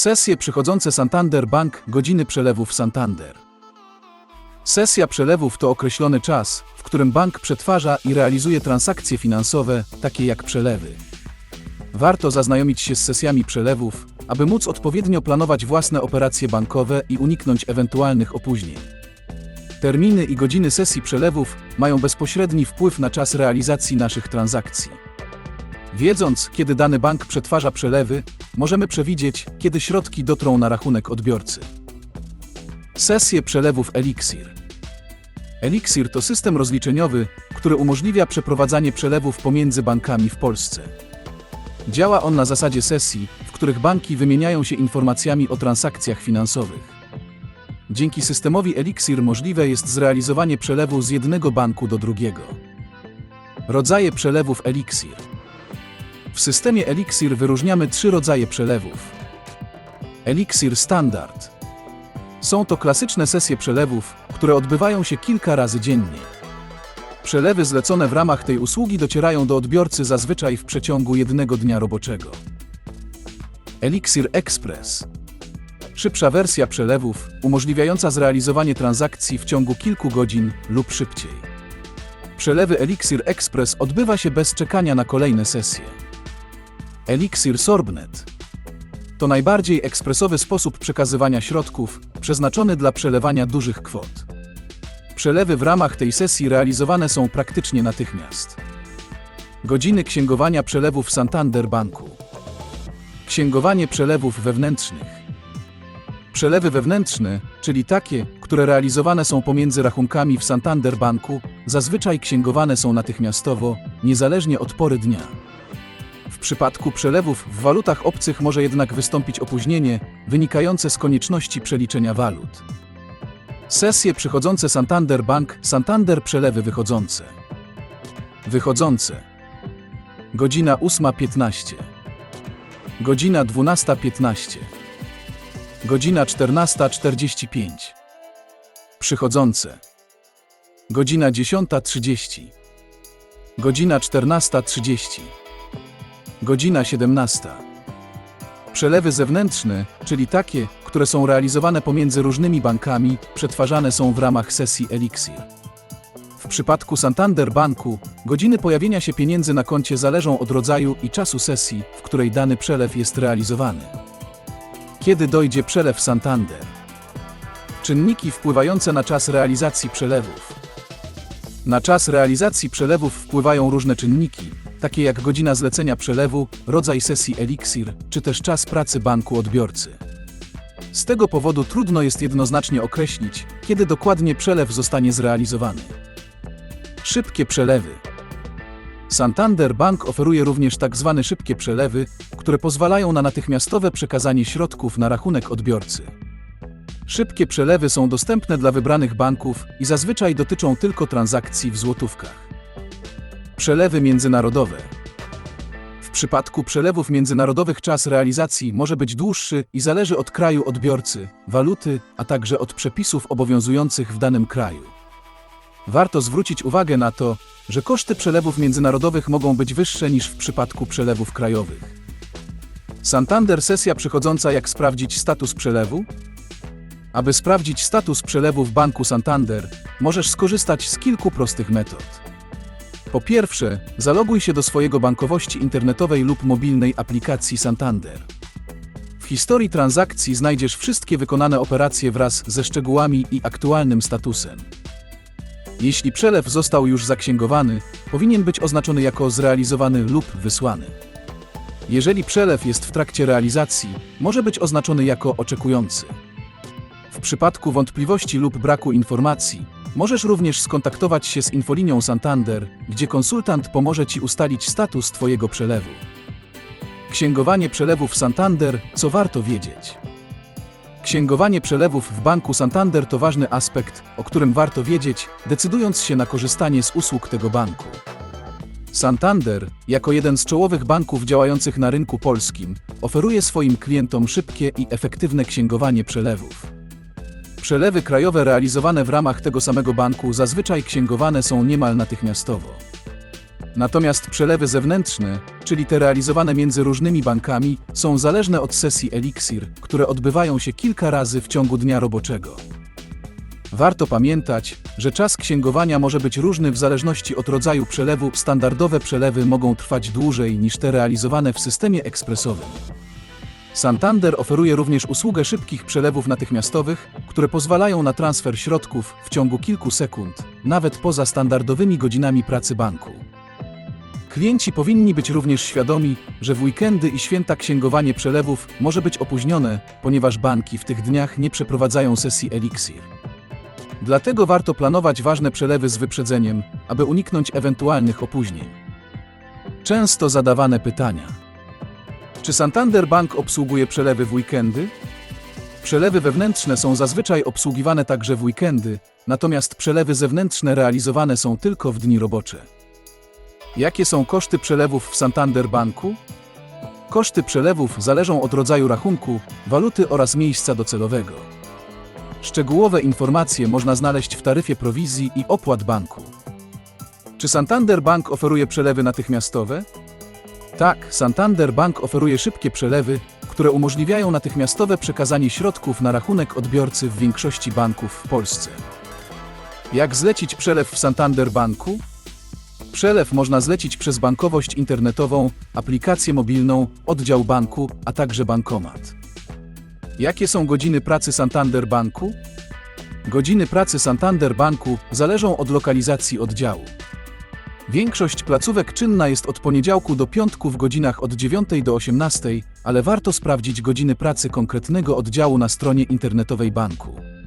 Sesje przychodzące Santander Bank, godziny przelewów Santander. Sesja przelewów to określony czas, w którym bank przetwarza i realizuje transakcje finansowe, takie jak przelewy. Warto zaznajomić się z sesjami przelewów, aby móc odpowiednio planować własne operacje bankowe i uniknąć ewentualnych opóźnień. Terminy i godziny sesji przelewów mają bezpośredni wpływ na czas realizacji naszych transakcji. Wiedząc, kiedy dany bank przetwarza przelewy, możemy przewidzieć, kiedy środki dotrą na rachunek odbiorcy. Sesje przelewów Elixir. Elixir to system rozliczeniowy, który umożliwia przeprowadzanie przelewów pomiędzy bankami w Polsce. Działa on na zasadzie sesji, w których banki wymieniają się informacjami o transakcjach finansowych. Dzięki systemowi Elixir możliwe jest zrealizowanie przelewu z jednego banku do drugiego. Rodzaje przelewów Elixir. W systemie Elixir wyróżniamy trzy rodzaje przelewów. Elixir Standard. Są to klasyczne sesje przelewów, które odbywają się kilka razy dziennie. Przelewy zlecone w ramach tej usługi docierają do odbiorcy zazwyczaj w przeciągu jednego dnia roboczego. Elixir Express. Szybsza wersja przelewów, umożliwiająca zrealizowanie transakcji w ciągu kilku godzin lub szybciej. Przelewy Elixir Express odbywa się bez czekania na kolejne sesje. Elixir Sorbnet to najbardziej ekspresowy sposób przekazywania środków, przeznaczony dla przelewania dużych kwot. Przelewy w ramach tej sesji realizowane są praktycznie natychmiast. Godziny księgowania przelewów Santander Banku. Księgowanie przelewów wewnętrznych. Przelewy wewnętrzne, czyli takie, które realizowane są pomiędzy rachunkami w Santander Banku, zazwyczaj księgowane są natychmiastowo, niezależnie od pory dnia. Przypadku przelewów w walutach obcych może jednak wystąpić opóźnienie wynikające z konieczności przeliczenia walut. Sesje przychodzące Santander Bank, Santander przelewy wychodzące. Wychodzące. Godzina 8.15. Godzina 12.15. Godzina 14.45. Przychodzące. Godzina 10.30. Godzina 14.30. Godzina 17. Przelewy zewnętrzne, czyli takie, które są realizowane pomiędzy różnymi bankami, przetwarzane są w ramach sesji Elixir. W przypadku Santander Banku, godziny pojawienia się pieniędzy na koncie zależą od rodzaju i czasu sesji, w której dany przelew jest realizowany. Kiedy dojdzie przelew Santander? Czynniki wpływające na czas realizacji przelewów. Na czas realizacji przelewów wpływają różne czynniki, takie jak godzina zlecenia przelewu, rodzaj sesji Elixir, czy też czas pracy banku odbiorcy. Z tego powodu trudno jest jednoznacznie określić, kiedy dokładnie przelew zostanie zrealizowany. Szybkie przelewy. Santander Bank oferuje również tak zwane szybkie przelewy, które pozwalają na natychmiastowe przekazanie środków na rachunek odbiorcy. Szybkie przelewy są dostępne dla wybranych banków i zazwyczaj dotyczą tylko transakcji w złotówkach. Przelewy międzynarodowe. W przypadku przelewów międzynarodowych czas realizacji może być dłuższy i zależy od kraju odbiorcy, waluty, a także od przepisów obowiązujących w danym kraju. Warto zwrócić uwagę na to, że koszty przelewów międzynarodowych mogą być wyższe niż w przypadku przelewów krajowych. Santander sesja przychodząca jak sprawdzić status przelewu? Aby sprawdzić status przelewu w banku Santander, możesz skorzystać z kilku prostych metod. Po pierwsze, zaloguj się do swojego bankowości internetowej lub mobilnej aplikacji Santander. W historii transakcji znajdziesz wszystkie wykonane operacje wraz ze szczegółami i aktualnym statusem. Jeśli przelew został już zaksięgowany, powinien być oznaczony jako zrealizowany lub wysłany. Jeżeli przelew jest w trakcie realizacji, może być oznaczony jako oczekujący. W przypadku wątpliwości lub braku informacji, możesz również skontaktować się z infolinią Santander, gdzie konsultant pomoże Ci ustalić status Twojego przelewu. Księgowanie przelewów Santander, co warto wiedzieć. Księgowanie przelewów w banku Santander to ważny aspekt, o którym warto wiedzieć, decydując się na korzystanie z usług tego banku. Santander, jako jeden z czołowych banków działających na rynku polskim, oferuje swoim klientom szybkie i efektywne księgowanie przelewów. Przelewy krajowe realizowane w ramach tego samego banku zazwyczaj księgowane są niemal natychmiastowo. Natomiast przelewy zewnętrzne, czyli te realizowane między różnymi bankami, są zależne od sesji Elixir, które odbywają się kilka razy w ciągu dnia roboczego. Warto pamiętać, że czas księgowania może być różny w zależności od rodzaju przelewu. Standardowe przelewy mogą trwać dłużej niż te realizowane w systemie ekspresowym. Santander oferuje również usługę szybkich przelewów natychmiastowych, które pozwalają na transfer środków w ciągu kilku sekund, nawet poza standardowymi godzinami pracy banku. Klienci powinni być również świadomi, że w weekendy i święta księgowanie przelewów może być opóźnione, ponieważ banki w tych dniach nie przeprowadzają sesji Elixir. Dlatego warto planować ważne przelewy z wyprzedzeniem, aby uniknąć ewentualnych opóźnień. Często zadawane pytania. Czy Santander Bank obsługuje przelewy w weekendy? Przelewy wewnętrzne są zazwyczaj obsługiwane także w weekendy, natomiast przelewy zewnętrzne realizowane są tylko w dni robocze. Jakie są koszty przelewów w Santander Banku? Koszty przelewów zależą od rodzaju rachunku, waluty oraz miejsca docelowego. Szczegółowe informacje można znaleźć w taryfie prowizji i opłat banku. Czy Santander Bank oferuje przelewy natychmiastowe? Tak, Santander Bank oferuje szybkie przelewy, które umożliwiają natychmiastowe przekazanie środków na rachunek odbiorcy w większości banków w Polsce. Jak zlecić przelew w Santander Banku? Przelew można zlecić przez bankowość internetową, aplikację mobilną, oddział banku, a także bankomat. Jakie są godziny pracy Santander Banku? Godziny pracy Santander Banku zależą od lokalizacji oddziału. Większość placówek czynna jest od poniedziałku do piątku w godzinach od 9 do 18, ale warto sprawdzić godziny pracy konkretnego oddziału na stronie internetowej banku.